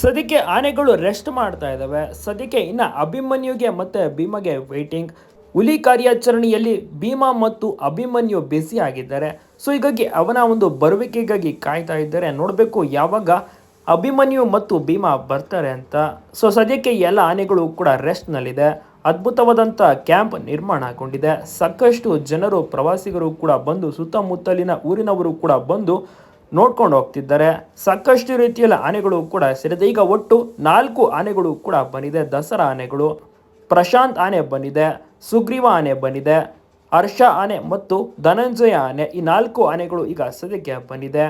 ಸದ್ಯಕ್ಕೆ ಆನೆಗಳು ರೆಸ್ಟ್ ಮಾಡ್ತಾ ಇದ್ದಾವೆ ಸದ್ಯಕ್ಕೆ ಇನ್ನು ಅಭಿಮನ್ಯುಗೆ ಮತ್ತೆ ಭೀಮಗೆ ವೇಟಿಂಗ್ ಹುಲಿ ಕಾರ್ಯಾಚರಣೆಯಲ್ಲಿ ಭೀಮಾ ಮತ್ತು ಅಭಿಮನ್ಯು ಬಿಸಿ ಆಗಿದ್ದಾರೆ. ಸೊ ಹೀಗಾಗಿ ಅವನ ಒಂದು ಬರುವಿಕೆಗಾಗಿ ಕಾಯ್ತಾ ಇದ್ದಾರೆ. ನೋಡಬೇಕು ಯಾವಾಗ ಅಭಿಮನ್ಯು ಮತ್ತು ಭೀಮಾ ಬರ್ತಾರೆ ಅಂತ. ಸೊ ಸದ್ಯಕ್ಕೆ ಎಲ್ಲ ಆನೆಗಳು ಕೂಡ ರೆಸ್ಟ್ನಲ್ಲಿದೆ ಅದ್ಭುತವಾದಂಥ ಕ್ಯಾಂಪ್ ನಿರ್ಮಾಣ ನಿರ್ಮಾಣಗೊಂಡಿದೆ ಸಾಕಷ್ಟು ಜನರು, ಪ್ರವಾಸಿಗರು ಕೂಡ ಬಂದು ಸುತ್ತಮುತ್ತಲಿನ ಊರಿನವರು ಕೂಡ ಬಂದು ನೋಡ್ಕೊಂಡು ಹೋಗ್ತಿದ್ದಾರೆ. ಸಾಕಷ್ಟು ರೀತಿಯಲ್ಲಿ ಆನೆಗಳು ಕೂಡ ಸೇರಿದೆ. ಈಗ ಒಟ್ಟು ನಾಲ್ಕು ಆನೆಗಳು ಕೂಡ ಬಂದಿದೆ. ದಸರಾ ಆನೆಗಳು, ಪ್ರಶಾಂತ್ ಆನೆ ಬಂದಿದೆ, ಸುಗ್ರೀವ ಆನೆ ಬಂದಿದೆ, ಹರ್ಷ ಆನೆ ಮತ್ತು ಧನಂಜಯ ಆನೆ ಈ ನಾಲ್ಕು ಆನೆಗಳು ಈಗ ಸದ್ಯಕ್ಕೆ ಬಂದಿದೆ.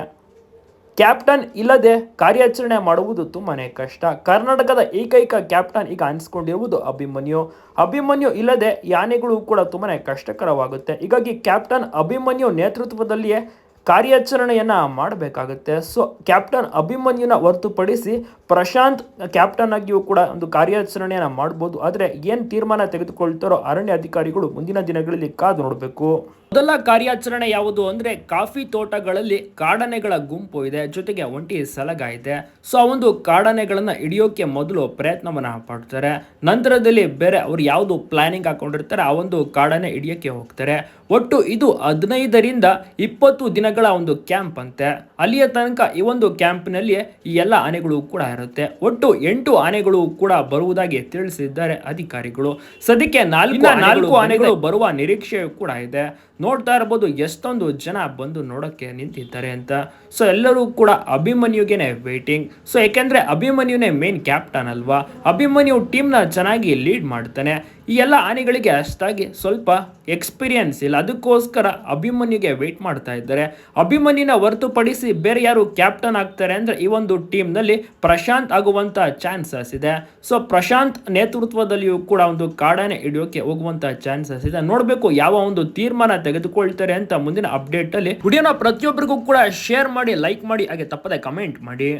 ಕ್ಯಾಪ್ಟನ್ ಇಲ್ಲದೆ ಕಾರ್ಯಾಚರಣೆ ಮಾಡುವುದು ತುಂಬಾ ಕಷ್ಟ. ಕರ್ನಾಟಕದ ಏಕೈಕ ಕ್ಯಾಪ್ಟನ್ ಈಗ ಅನಿಸ್ಕೊಂಡಿರುವುದು ಅಭಿಮನ್ಯು. ಅಭಿಮನ್ಯು ಇಲ್ಲದೆ ಈ ಆನೆಗಳು ಕೂಡ ತುಂಬಾ ಕಷ್ಟಕರವಾಗುತ್ತೆ. ಹೀಗಾಗಿ ಕ್ಯಾಪ್ಟನ್ ಅಭಿಮನ್ಯು ನೇತೃತ್ವದಲ್ಲಿಯೇ ಕಾರ್ಯಾಚರಣೆಯನ್ನ ಮಾಡಬೇಕಾಗುತ್ತೆ. ಸೊ ಕ್ಯಾಪ್ಟನ್ ಅಭಿಮನ್ಯುನ ಹೊರತುಪಡಿಸಿ ಪ್ರಶಾಂತ್ ಕ್ಯಾಪ್ಟನ್ ಆಗಿಯೂ ಕೂಡ ಒಂದು ಕಾರ್ಯಾಚರಣೆಯನ್ನು ಮಾಡ್ಬೋದು. ಆದರೆ ಏನು ತೀರ್ಮಾನ ತೆಗೆದುಕೊಳ್ತಾರೋ ಅರಣ್ಯ ಅಧಿಕಾರಿಗಳು ಮುಂದಿನ ದಿನಗಳಲ್ಲಿ ಕಾದು ನೋಡಬೇಕು. ಮೊದಲ ಕಾರ್ಯಾಚರಣೆ ಯಾವುದು ಅಂದ್ರೆ ಕಾಫಿ ತೋಟಗಳಲ್ಲಿ ಕಾಡನೆಗಳ ಗುಂಪು ಇದೆ ಜೊತೆಗೆ ಒಂಟಿ ಸಲಗ ಇದೆ. ಸೊ ಆ ಒಂದು ಕಾಡನೆಗಳನ್ನು ಹಿಡಿಯೋಕೆ ಮೊದಲು ಪ್ರಯತ್ನವನ್ನ ಪಡ್ತಾರೆ. ನಂತರದಲ್ಲಿ ಬೇರೆ ಅವ್ರು ಯಾವುದು ಪ್ಲಾನಿಂಗ್ ಹಾಕೊಂಡಿರ್ತಾರೆ ಆ ಒಂದು ಕಾಡನೆ ಹಿಡಿಯೋಕೆ ಹೋಗ್ತಾರೆ. ಒಟ್ಟು ಇದು ಹದಿನೈದರಿಂದ ಇಪ್ಪತ್ತು ದಿನಗಳ ಒಂದು ಕ್ಯಾಂಪ್ ಅಂತೆ. ಅಲ್ಲಿಯ ತನಕ ಈ ಒಂದು ಕ್ಯಾಂಪ್ನಲ್ಲಿ ಈ ಎಲ್ಲ ಆನೆಗಳು ಕೂಡ ಇರುತ್ತೆ. ಒಟ್ಟು ಎಂಟು ಆನೆಗಳು ಕೂಡ ಬರುವುದಾಗಿ ತಿಳಿಸಿದ್ದಾರೆ ಅಧಿಕಾರಿಗಳು. ಸದ್ಯಕ್ಕೆ ನಾಲ್ಕು ನಾಲ್ಕು ಆನೆಗಳು ಬರುವ ನಿರೀಕ್ಷೆಯೂ ಕೂಡ ಇದೆ. ನೋಡ್ತಾ ಇರ್ಬೋದು ಎಷ್ಟೊಂದು ಜನ ಬಂದು ನೋಡೋಕ್ಕೆ ನಿಂತಿದ್ದಾರೆ ಅಂತ. ಸೊ ಎಲ್ಲರೂ ಕೂಡ ಅಭಿಮನ್ಯುಗೆನೆ ವೇಟಿಂಗ್ ಸೊ ಯಾಕೆಂದ್ರೆ ಅಭಿಮನ್ಯುನೇ ಮೇನ್ ಕ್ಯಾಪ್ಟನ್ ಅಲ್ವಾ? ಅಭಿಮನ್ಯು ಟೀಮ್ನ ಚೆನ್ನಾಗಿ ಲೀಡ್ ಮಾಡ್ತಾನೆ. ಈ ಎಲ್ಲ ಆನೆಗಳಿಗೆ ಅಷ್ಟಾಗಿ ಸ್ವಲ್ಪ ಎಕ್ಸ್ಪೀರಿಯನ್ಸ್ ಇಲ್ಲ. ಅದಕ್ಕೋಸ್ಕರ ಅಭಿಮನ್ಯುಗೆ ವೆಯ್ಟ್ ಮಾಡ್ತಾ ಇದ್ದಾರೆ. ಅಭಿಮನ್ಯುನ ಹೊರತುಪಡಿಸಿ ಬೇರೆ ಯಾರು ಕ್ಯಾಪ್ಟನ್ ಆಗ್ತಾರೆ ಅಂದರೆ ಈ ಒಂದು ಟೀಮ್ನಲ್ಲಿ ಪ್ರಶಾಂತ್ ಆಗುವಂಥ ಚಾನ್ಸಸ್ ಇದೆ. ಸೊ ಪ್ರಶಾಂತ್ ನೇತೃತ್ವದಲ್ಲಿಯೂ ಕೂಡ ಒಂದು ಕಾಡಾನೆ ಹಿಡಿಯೋಕೆ ಹೋಗುವಂಥ ಚಾನ್ಸಸ್ ಇದೆ. ನೋಡಬೇಕು ಯಾವ ಒಂದು ತೀರ್ಮಾನ ತೆಗೆದುಕೊಳ್ತಾರೆ ಅಂತ ಮುಂದಿನ ಅಪ್ಡೇಟಲ್ಲಿ ವಿಡಿಯೋನ ಪ್ರತಿಯೊಬ್ಬರಿಗೂ ಕೂಡ ಶೇರ್ ಮಾಡಿ ಲೈಕ್ ಮಾಡಿ, ಹಾಗೆ ತಪ್ಪದೆ ಕಮೆಂಟ್ ಮಾಡಿ.